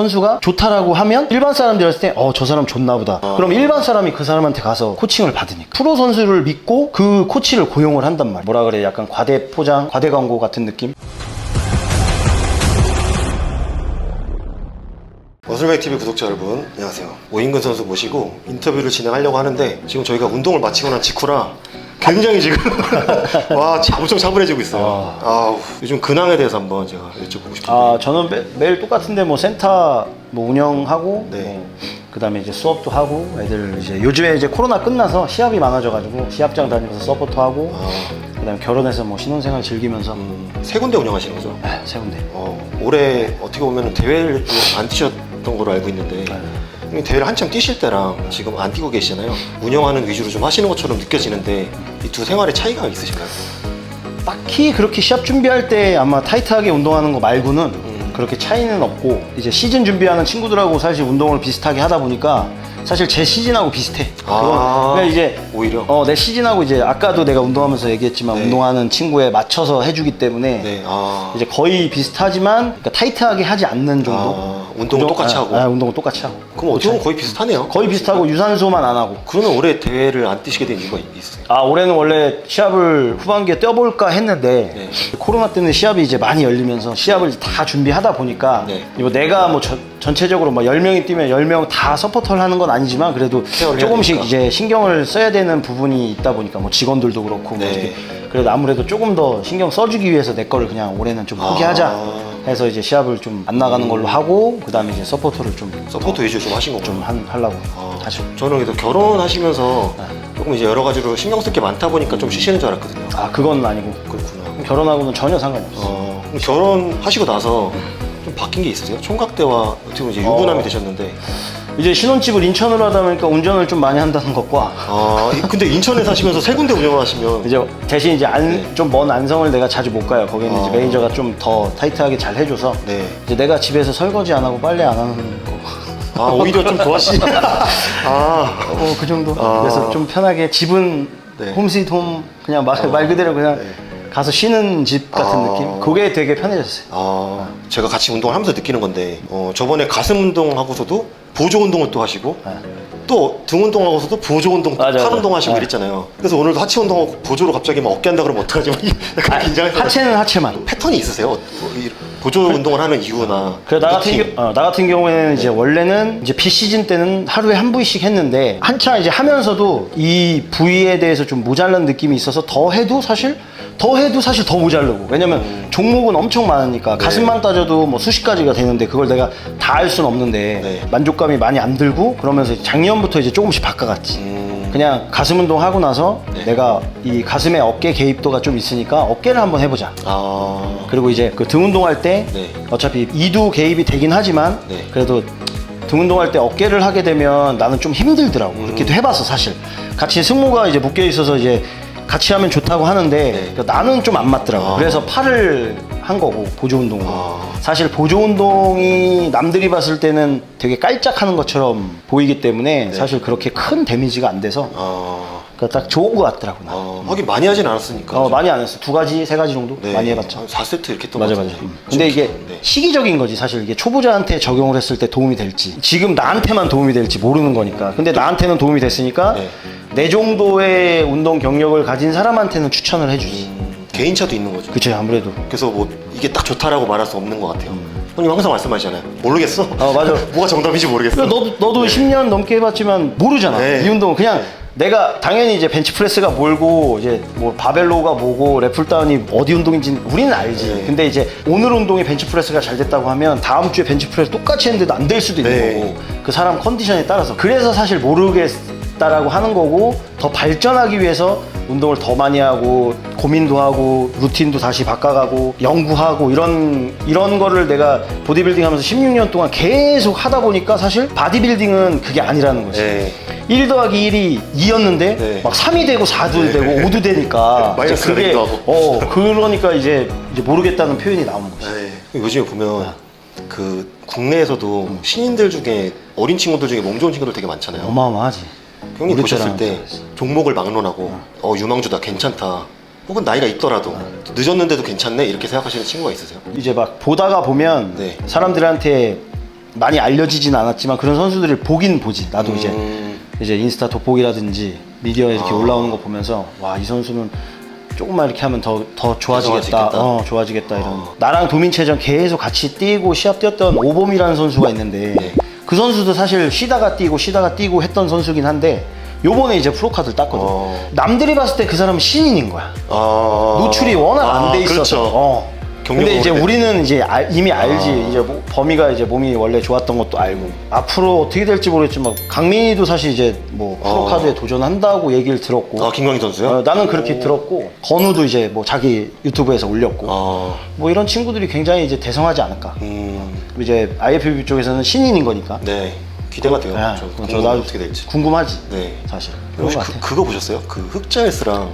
선수가 좋다라고 하면 일반 사람들이 했을 때 어 저 사람 좋나 보다. 그럼 일반 사람이 그 사람한테 가서 코칭을 받으니까. 프로 선수를 믿고 그 코치를 고용을 한단 말이야. 뭐라 그래? 약간 과대 포장 과대 광고 같은 느낌 어슬백 TV 구독자 여러분 안녕하세요. 오인근 선수 모시고 인터뷰를 진행하려고 하는데 지금 저희가 운동을 마치고 난 직후라 굉장히 지금 와 차- 엄청 차분해지고 있어요. 아 요즘 근황에 대해서 한번 제가 여쭤보고 싶은데. 아 저는 매, 매일 똑같은데 뭐 센터 뭐 운영하고 네. 뭐 그다음에 이제 수업도 하고 애들 이제 요즘에 이제 코로나 끝나서 시합이 많아져가지고 시합장 다니면서 서포터하고 아, 그다음에 결혼해서 뭐 신혼생활 즐기면서 음, 세 군데 운영하시는 거죠? 네, 세 군데. 어, 올해 어떻게 보면 대회를 안 뛰셨 던 걸로 알고 있는데 이 대회를 한참 뛰실 때랑 지금 안 뛰고 계시잖아요 운영하는 위주로 좀 하시는 것처럼 느껴지는데 이 두 생활의 차이가 있으신가요? 딱히 그렇게 시합 준비할 때 아마 타이트하게 운동하는 거 말고는 음. 그렇게 차이는 없고 이제 시즌 준비하는 친구들하고 사실 운동을 비슷하게 하다 보니까 사실 제 시즌하고 비슷해. 아. 그건 그냥 이제 오히려? 어, 내 시즌하고 이제 아까도 내가 운동하면서 얘기했지만 네. 운동하는 친구에 맞춰서 해주기 때문에 네, 아. 이제 거의 비슷하지만 그러니까 타이트하게 하지 않는 정도. 아, 운동은 똑같이 아, 하고? 아, 운동은 똑같이 하고. 그럼 어떻게 보면 거의 비슷하네요. 거의 비슷하고 유산소만 안 하고. 그러면 올해 대회를 안 뛰시게 된 이유가 있으세요? 아 올해는 원래 시합을 후반기에 뛰어볼까 했는데 네. 코로나 때문에 시합이 이제 많이 열리면서 시합을 다 준비하다 보니까 네. 이거 내가 뭐 저- 전체적으로 뭐 10명이 뛰면 10명 다 서포터를 하는 건 아니지만 그래도 케어를 해야 조금씩 되니까. 이제 신경을 써야 되는 부분이 있다 보니까 뭐 직원들도 그렇고 뭐 네. 이렇게 그래도 아무래도 조금 더 신경 써주기 위해서 내 거를 그냥 올해는 좀 포기하자 아. 해서 이제 시합을 좀 안 나가는 걸로 하고 그 다음에 이제 서포터를 좀 서포트 위주로 좀 하신 거군요. 좀 한- 하려고 아, 하죠. 저는 그래도 결혼하시면서 조금 이제 여러 가지로 신경 쓸 게 많다 보니까 좀 쉬시는 줄 알았거든요. 아 그건 아니고 그렇구나. 결혼하고는 전혀 상관이 없어. 어, 그럼 결혼하시고 나서 좀 바뀐 게 있으세요? 총각 때와 어떻게 보면 이제 유부남이 어. 되셨는데 이제 신혼집을 인천으로 하다 보니까 운전을 좀 많이 한다는 것과 아, 이- 근데 인천에 사시면서 세 군데 운영을 하시면 이제 대신 이제 네. 좀먼 안성을 내가 자주 못 가요. 거기는 아. 이제 매니저가 좀 더 타이트하게 잘 해줘서 네. 이제 내가 집에서 설거지 안 하고 빨래 안 하는 거. 아, 오히려 좀 좋아하시 아, 어, 그 정도. 아. 그래서 좀 편하게 집은 네. 홈스윗 홈 그냥 말, 말 그대로 그냥 네. 가서 쉬는 집 같은 아. 느낌. 그게 되게 편해졌어요. 아, 제가 같이 운동을 하면서 느끼는 건데 어, 저번에 가슴 운동하고서도 보조 운동을 또 하시고 또 등 운동하고서도 보조 운동, 또 네. 맞아, 팔 맞아. 운동하시고 네. 이랬잖아요. 그래서 오늘도 하체 운동하고 보조로 갑자기 막 어깨 한다 그러면 어떡하지? 막 약간 긴장해서 하체는 하체만. 패턴이 있으세요? 어, 이 보조 운동을 하는 이유나 그래 나 같은, 루틴? 경우, 어, 나 같은 경우에는 이제 원래는 이제 비시즌 때는 하루에 한 부위씩 했는데 한창 이제 하면서도 이 부위에 대해서 좀 모자란 느낌이 있어서 더 해도 사실 더 해도 사실 더 모자르고 왜냐면 종목은 엄청 많으니까 가슴만 따져도 뭐 수십 가지가 되는데 그걸 내가 다 할 수는 없는데 네. 만족감이 많이 안 들고 그러면서 작년부터 이제 조금씩 바꿔갔지 음, 그냥 가슴 운동 하고 나서 네. 내가 이 가슴에 어깨 개입도가 좀 있으니까 어깨를 한번 해보자 아, 그리고 이제 그 등 운동할 때 네. 어차피 이두 개입이 되긴 하지만 네. 그래도 등 운동할 때 어깨를 하게 되면 나는 좀 힘들더라고. 음. 그렇게도 해봤어 사실. 같이 승모가 이제 묶여 있어서 이제 같이 하면 좋다고 하는데 네. 그 나는 좀 안 맞더라고. 아. 그래서 팔을 한 거고 보조 운동으로. 아. 사실 보조 운동이 남들이 봤을 때는 되게 깔짝하는 것처럼 보이기 때문에 사실 그렇게 큰 데미지가 안 돼서 아, 그딱 좋은 것 같더라고. 나. 아, 하긴 많이 하진 않았으니까. 어, 많이 안 했어. 두 가지, 세 가지 정도 네. 많이 해봤죠. 한 4세트 이렇게 했던 맞아 것 맞아. 같은데. 근데 이게 네. 시기적인 거지 사실 이게 초보자한테 적용을 했을 때 도움이 될지 지금 나한테만 도움이 될지 모르는 거니까. 근데 나한테는 도움이 됐으니까 네. 내 정도의 운동 경력을 가진 사람한테는 추천을 해주지. 음, 개인차도 있는 거죠. 그쵸 아무래도. 그래서 뭐 이게 딱 좋다라고 말할 수 없는 것 같아요. 형님 항상 말씀하시잖아요. 모르겠어. 음. 어, 맞아. 뭐가 정답인지 모르겠어. 그러니까 너도 너도 10년 넘게 해봤지만 모르잖아. 네. 이 운동은 그냥 내가 당연히 이제 벤치프레스가 뭘고 이제 뭐 바벨로가 뭐고 랩풀다운이 어디 운동인지 우리는 알지. 네. 근데 이제 오늘 운동이 벤치프레스가 잘 됐다고 하면 다음 주에 벤치프레스 똑같이 했는데도 안 될 수도 있는 네. 거고 그 사람 컨디션에 따라서 그래서 사실 모르겠 다라고 하는 거고 더 발전하기 위해서 운동을 더 많이 하고 고민도 하고 루틴도 다시 바꿔가고 연구하고 이런 이런 거를 내가 보디빌딩 하면서 16년 동안 계속 하다 보니까 사실 바디빌딩은 그게 아니라는 거지. 네. 1 더하기 1이 2였는데 네. 막 3이 되고 4도 네. 되고 5도 되니까 마이너스가 그게. 어 그러니까 이제 이제 모르겠다는 표현이 나오는 거지. 네. 요즘에 보면 아. 그 국내에서도 음. 신인들 중에 어린 친구들 중에 몸 좋은 친구들 되게 많잖아요. 어마어마하지. 형님 보셨을 때. 종목을 막론하고 어 유망주다 괜찮다. 혹은 나이가 있더라도 늦었는데도 괜찮네 이렇게 생각하시는 친구가 있으세요? 이제 막 보다가 보면 네. 사람들한테 많이 알려지진 않았지만 그런 선수들을 보긴 보지. 나도 이제 음. 이제 인스타 돋보기라든지 미디어에 이렇게 아. 올라오는 거 보면서 와 이 선수는 조금만 이렇게 하면 더 더 좋아지겠다. 좋아지겠다? 어 좋아지겠다 이런. 어. 나랑 도민체전 계속 같이 뛰고 시합 뛰었던 오범이라는 선수가 있는데 네. 그 선수도 사실 쉬다가 뛰고 쉬다가 뛰고 했던 선수긴 한데 요번에 이제 프로카드를 땄거든. 어. 남들이 봤을 때 그 사람은 신인인 거야. 아. 노출이 워낙 아, 안돼 있어서. 그렇죠. 어. 근데 이제. 우리는 이제 알- 이미 알지. 아. 이제 뭐 범위가 이제 몸이 원래 좋았던 것도 알고. 앞으로 어떻게 될지 모르겠지만 강민이도 사실 이제 뭐 프로 카드에 어. 도전한다고 얘기를 들었고. 아 김광희 선수요? 어, 나는 그렇게 들었고 건우도 이제 뭐 자기 유튜브에서 올렸고. 아. 뭐 이런 친구들이 굉장히 이제 대성하지 않을까. 음. 이제 IFBB 쪽에서는 신인인 거니까. 네. 기대가 돼요. 아, 저 그럼 궁금해 나도 어떻게 될지. 궁금하지. 네. 사실. 그런 혹시 거 그, 같아. 그거 보셨어요? 그 흑자에스랑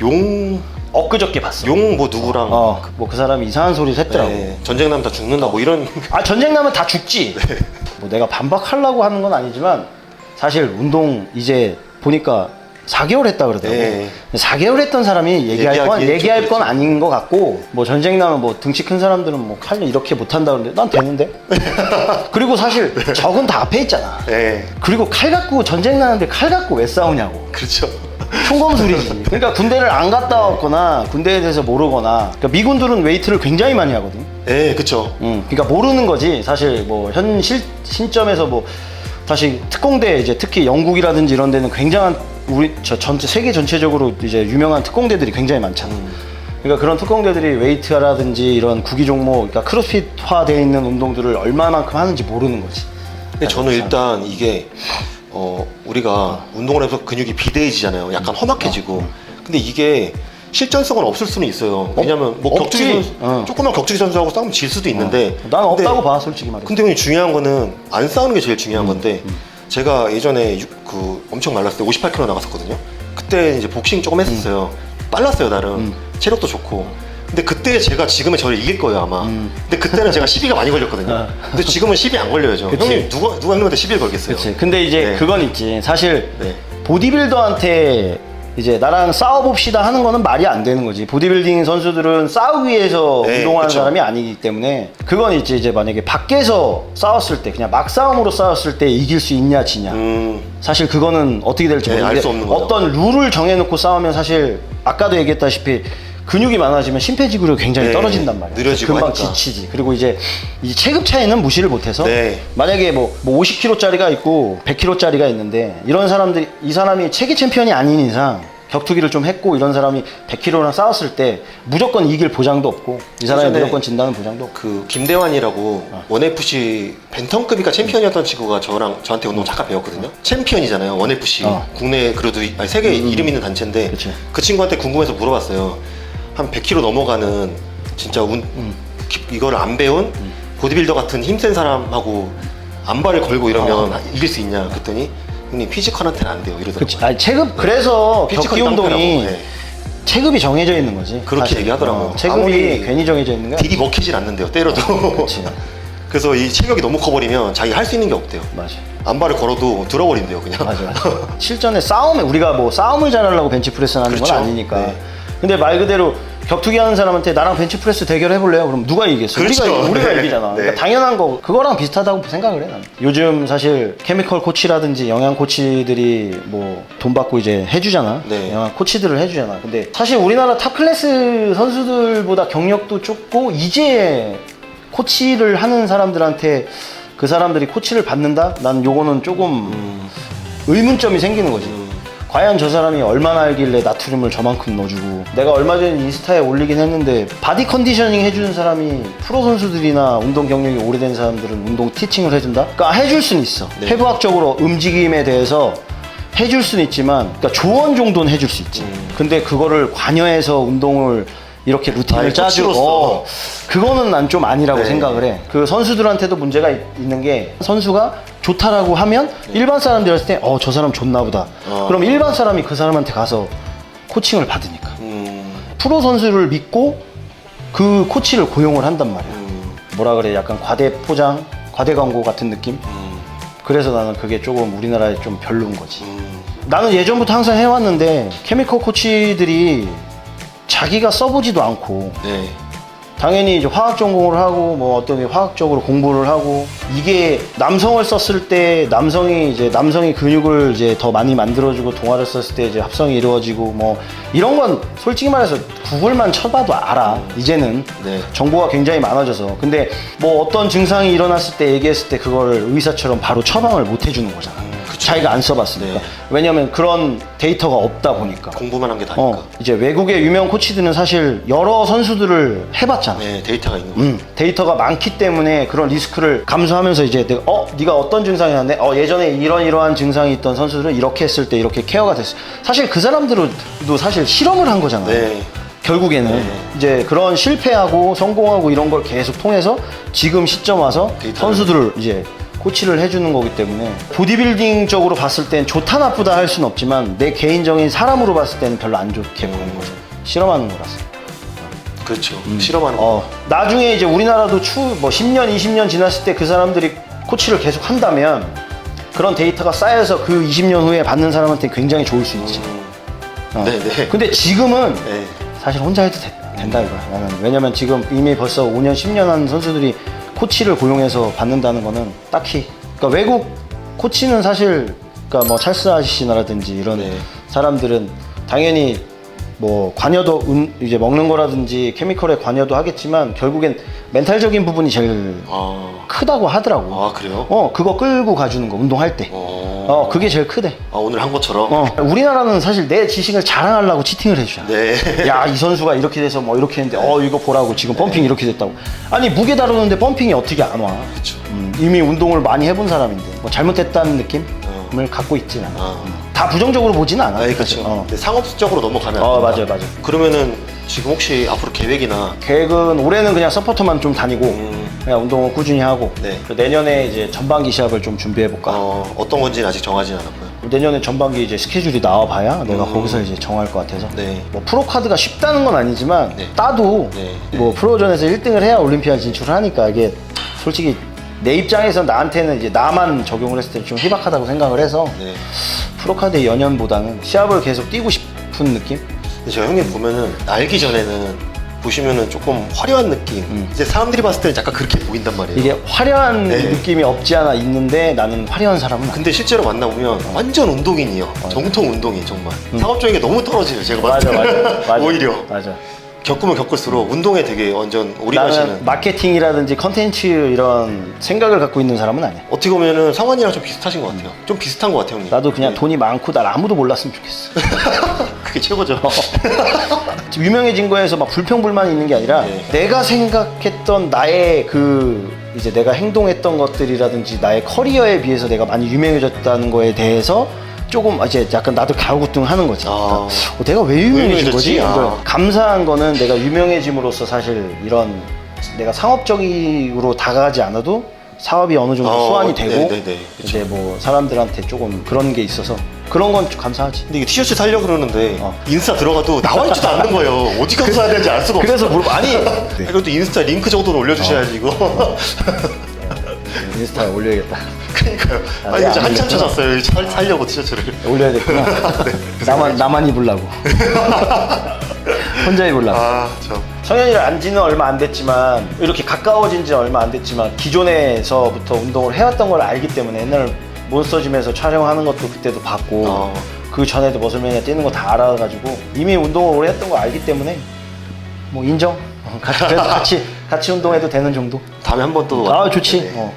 용, 엊그저께 봤어. 용 뭐 누구랑 어, 뭐 그 사람이 이상한 소리를 했더라고. 네, 전쟁 나면 다 죽는다 뭐 이런 아 전쟁 나면 다 죽지. 뭐 내가 반박하려고 하는 건 아니지만 사실 운동 이제 보니까 4개월 했다 그러더라고. 네. 4개월 했던 사람이 얘기할 건 얘기하기엔 얘기할 좀 건. 아닌 것 같고 뭐 전쟁 나면 뭐 등치 큰 사람들은 뭐칼 이렇게 못 한다 그러는데 난 되는데. 그리고 사실 적은 다 앞에 있잖아. 네. 그리고 칼 갖고 전쟁 나는데 칼 갖고 왜 싸우냐고. 그렇죠. 총검술이지. 그러니까 군대를 안 갔다 왔거나 군대에 대해서 모르거나. 그러니까 미군들은 웨이트를 굉장히 많이 하거든. 네, 그쵸. 음, 그러니까 모르는 거지. 사실 뭐현 신점에서 뭐 다시 특공대 이제 특히 영국이라든지 이런 데는 굉장한 우리 저 전체 세계 전체적으로 이제 유명한 특공대들이 굉장히 많잖아. 그러니까 그런 특공대들이 웨이트라든지 이런 구기 종목, 그러니까 크로스핏화되어 있는 운동들을 얼마만큼 하는지 모르는 거지. 근데 저는 일단 이게 어 우리가 운동을 해서 근육이 비대해지잖아요. 약간 험악해지고. 근데 이게 실전성은 없을 수는 있어요. 왜냐면 뭐 없지. 격투기 선수, 어. 조그만 격투기 선수하고 싸우면 질 수도 있는데. 난 근데- 없다고 봐, 솔직히 말해. 근데 형님 중요한 거는 안 싸우는 게 제일 중요한 건데 제가 예전에 유- 그 엄청 말랐을 때 58kg 나갔었거든요. 그때 이제 복싱 조금 했었어요. 빨랐어요 나름 체력도 좋고. 근데 그때 제가 지금의 저를 이길 거예요 아마. 근데 그때는 제가 시비가 많이 걸렸거든요. 어. 근데 지금은 시비 안 걸려야죠. 그치. 형님 누가 누가 형님한테 시비를 걸겠어요? 그렇지. 근데 이제 네. 그건 있지. 사실 네. 보디빌더한테 이제 나랑 싸워봅시다 하는 거는 말이 안 되는 거지. 보디빌딩 선수들은 싸우기 위해서 네, 운동하는 그쵸. 사람이 아니기 때문에 그건 있지. 이제 만약에 밖에서 싸웠을 때 그냥 막 싸움으로 싸웠을 때 이길 수 있냐 지냐. 음, 사실 그거는 어떻게 될지 네, 모르는데 알수 없는 거죠. 어떤 룰을 정해놓고 싸우면 사실 아까도 얘기했다시피 근육이 많아지면 심폐지구력이 굉장히 네, 떨어진단 말이야. 느려지고 금방 하니까. 지치지. 그리고 이제 이 체급 차이는 무시를 못해서 네. 만약에 뭐, 뭐 50kg짜리가 있고 100kg짜리가 있는데 이런 사람들이 이 사람이 체계 챔피언이 아닌 이상 격투기를 좀 했고 이런 사람이 100kg랑 싸웠을 때 무조건 이길 보장도 없고 이 사람이 예전에 무조건 진다는 보장도 없고 그 김대환이라고 원 FC 벤턴급이니까 챔피언이었던 친구가 저랑 저한테 운동 잠깐 배웠거든요. 챔피언이잖아요. 원 FC 어. 국내 그래도 아니, 세계 이름 있는 단체인데 그치. 그 친구한테 궁금해서 물어봤어요. 한 100kg 넘어가는 진짜 운 기- 이거를 안 배운 보디빌더 같은 힘센 사람하고 안발을 걸고 이러면 이길 수 있냐 그랬더니 형님 피지컬한테는 안 돼요 이러더라고요. 그치. 아니 체급 그래서 피지컬이 격투기 운동이 네. 체급이 정해져 있는 거지 그렇게 사실. 얘기하더라고요. 어, 체급이 아무리 괜히 정해져 있는 거야 딜이 먹히질 않는데요 때려도 그치 그래서 이 체격이 너무 커버리면 자기 할 수 있는 게 없대요 맞아 안발을 걸어도 들어버린대요 그냥 맞아, 맞아. 실전에 싸움에 우리가 뭐 싸움을 잘하려고 벤치프레스 하는 그렇죠. 건 아니니까. 네. 근데 말 그대로 격투기 하는 사람한테 나랑 벤치프레스 대결 해볼래요? 그럼 누가 이기겠어? 그렇죠. 우리가, 우리가 네. 이기잖아. 네. 그러니까 당연한 거 그거랑 비슷하다고 생각을 해. 나는. 요즘 사실 케미컬 코치라든지 영양 코치들이 뭐 돈 받고 이제 해주잖아. 네. 영양 코치들을 해주잖아. 근데 사실 우리나라 탑 클래스 선수들보다 경력도 좁고 이제 코치를 하는 사람들한테 그 사람들이 코치를 받는다? 난 요거는 조금 의문점이 생기는 거지. 과연 저 사람이 얼마나 알길래 나트륨을 저만큼 넣어주고 내가 얼마 전에 인스타에 올리긴 했는데 바디 컨디셔닝 해주는 사람이 프로 선수들이나 운동 경력이 오래된 사람들은 운동 티칭을 해준다? 그러니까 해줄 수는 있어 네. 해부학적으로 움직임에 대해서 해줄 수는 있지만 그러니까 조언 정도는 해줄 수 있지 근데 그거를 관여해서 운동을 이렇게 루틴을 코치로서. 어, 그거는 난 좀 아니라고 네. 생각을 해. 그 선수들한테도 문제가 있, 는게 선수가 좋다라고 하면 일반 사람들이 했을 때 어 저 사람 좋나 보다. 어. 그럼 일반 사람이 그 사람한테 가서 코칭을 받으니까. 음, 프로 선수를 믿고 그 코치를 고용을 한단 말이야. 음, 뭐라 그래? 약간 과대 포장, 과대 광고 같은 느낌? 음, 그래서 나는 그게 조금 우리나라에 좀 별로인 거지. 음. 나는 예전부터 항상 해왔는데 케미컬 코치들이 자기가 써보지도 않고 네. 당연히 이제 화학 전공을 하고 뭐 어떤 게 화학적으로 공부를 하고 이게 남성을 썼을 때 남성이 이제 남성이 근육을 이제 더 많이 만들어주고 동화를 썼을 때 이제 합성이 이루어지고 뭐 이런 건 솔직히 말해서 구글만 쳐봐도 알아 이제는 네. 정보가 굉장히 많아져서 근데 뭐 어떤 증상이 일어났을 때 얘기했을 때 그걸 의사처럼 바로 처방을 못 해주는 거잖아 자기가 안 써봤으니까 네. 왜냐면 그런 데이터가 없다 보니까 공부만 한 게 다니까. 어, 이제 외국의 유명 코치들은 사실 여러 선수들을 해봤잖아. 네, 데이터가 있는 거. 음, 데이터가 많기 때문에 그런 리스크를 감수하면서 이제 내가 어 네가 어떤 증상이 왔네 어 예전에 이런 이러한 증상이 있던 선수들은 이렇게 했을 때 이렇게 케어가 됐어 사실 그 사람들도 사실 실험을 한 거잖아 네. 결국에는 이제 그런 실패하고 성공하고 이런 걸 계속 통해서 지금 시점 와서 데이터를. 선수들을 이제 코치를 해주는 거기 때문에 보디빌딩적으로 봤을 땐 좋다 나쁘다 할 수는 없지만 내 개인적인 사람으로 봤을 때는 별로 안 좋게 보는 거죠 실험하는 거라서 그렇죠. 실험하는 거. 어, 나중에 이제 우리나라도 추, 뭐 10년, 20년 지났을 때 그 사람들이 코치를 계속 한다면 그런 데이터가 쌓여서 그 20년 후에 받는 사람한테 굉장히 좋을 수 있지. 어. 네, 네. 근데 지금은 네. 사실 혼자 해도 돼- 된다 이거야. 나는 왜냐면 지금 이미 벌써 5년, 10년 한 선수들이 코치를 고용해서 받는다는 거는 딱히 그러니까 외국 코치는 사실 그러니까 뭐 찰스 아시시나라든지 이런 네. 사람들은 당연히 뭐 관여도 음, 이제 먹는 거라든지 케미컬에 관여도 하겠지만 결국엔 멘탈적인 부분이 제일 아, 크다고 하더라고. 아 그래요? 어, 그거 끌고 가주는 거 운동할 때. 어. 어, 그게 제일 크대. 아, 오늘 한 것처럼. 어, 우리나라는 사실 내 지식을 자랑하려고 치팅을 해주잖아. 네. 야, 이 선수가 이렇게 돼서 뭐 이렇게 했는데, 어, 이거 보라고 지금 펌핑 이렇게 됐다고. 아니, 무게 다루는데 펌핑이 어떻게 안 와? 그렇죠. 음, 이미 운동을 많이 해본 사람인데, 뭐 잘못됐다는 느낌 을 갖고 있진 않아. 아. 다 부정적으로 보진 않아. 아, 그렇죠. 어, 네, 상업적으로 넘어가면 안어 된다. 맞아요, 맞아요. 그러면은 지금 혹시 앞으로 계획이나 계획은 올해는 그냥 서포터만 좀 다니고, 음. 그냥 운동을 꾸준히 하고, 네. 그리고 내년에 이제 전반기 시합을 좀 준비해 볼까. 어, 어떤 건지는 아직 정하지 않았고요. 내년에 전반기 이제 스케줄이 나와봐야 내가 거기서 이제 정할 것 같아서 네. 뭐 프로 카드가 쉽다는 건 아니지만 네. 따도 네. 뭐 프로전에서 1등을 해야 올림피아 진출을 하니까 이게 솔직히 내 입장에서 나한테는 이제 나만 적용을 했을 때 좀 희박하다고 생각을 해서 네. 프로 카드의 연연보다는 시합을 계속 뛰고 싶은 느낌? 근데 제가 형님 보면은 알기 전에는 보시면은 조금 화려한 느낌. 음. 이제 사람들이 봤을 때는 약간 그렇게 보인단 말이에요. 이게 화려한 네. 느낌이 없지 않아 있는데 나는 화려한 사람은 아니야. 근데 실제로 만나보면 완전 운동인이요. 정통 운동인 정말. 상업적인 게 너무 떨어져요. 제가 맞아 봤을 때. 맞아 맞아 오히려 맞아 겪으면 겪을수록 운동에 되게 완전 나는 올인하시는. 마케팅이라든지 컨텐츠 이런 생각을 갖고 있는 사람은 아니야 어떻게 보면은 상환이랑 좀 비슷하신 것 같아요. 좀 비슷한 것 같아요, 형님. 나도 그냥 네. 돈이 많고 날 아무도 몰랐으면 좋겠어. 그게 최고죠. 지금 유명해진 거에서 막 불평불만이 있는 게 아니라 네. 내가 생각했던 나의 그 이제 내가 행동했던 것들이라든지 나의 커리어에 비해서 내가 많이 유명해졌다는 거에 대해서 조금 이제 약간 나도 가우구뚱 하는 거지. 아. 그러니까 어, 내가 왜 유명해진 거지? 유명해졌지? 아. 감사한 거는 내가 유명해짐으로써 사실 이런 내가 상업적으로 다가가지 않아도 사업이 어느 정도 어, 수완이 되고 네, 네, 네. 그쵸. 이제 뭐 사람들한테 조금 그런 게 있어서 그런 건 좀 감사하지. 근데 이게 티셔츠 살려고 그러는데 어. 인스타 들어가도 나와 있지도 않는 거예요. 어디 가서 사야 되는지 알 수가 없어. 그래서 물어봐 아니 그래도 인스타 링크 정도는 올려주셔야지 이거. 인스타에 올려야겠다. 그러니까요. 아, 아니 네, 이제 안 한참 올렸구나. 찾았어요. 이 살, 살려고 티셔츠를. 올려야 겠구나. 나만 나만 입으려고. 혼자 입으려고. 아 참. 성현이랑 안지는 얼마 안 됐지만 이렇게 가까워진 지 얼마 안 됐지만 기존에서부터 운동을 해왔던 걸 알기 때문에 옛날 몬스터짐에서 촬영하는 것도 그때도 봤고 어. 그 전에도 머슬맨에 뛰는 거 다 알아가지고 이미 운동을 오래 했던 거 알기 때문에 뭐 인정. 어, 같이 그래도 같이 같이 운동해도 되는 정도. 다음에 한 번 또. 아 좋지. 네. 어.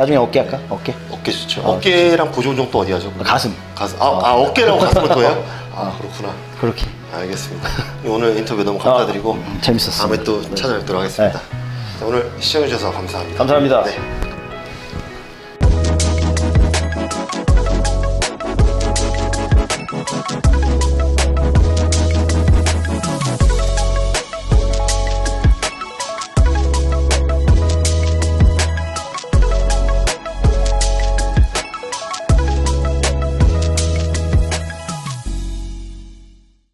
나중에 어깨 할까? 어깨. 어깨 좋죠. 어, 어깨랑 운동 또 어디 하죠? 가슴. 가슴. 아, 아 어깨라고 가슴을 또 해요? 아 그렇구나. 그렇게. 알겠습니다. 오늘 인터뷰 너무 감사드리고 재밌었습니다. 다음에 또 찾아뵙도록 하겠습니다. 자, 오늘 시청해주셔서 감사합니다. 감사합니다. 네.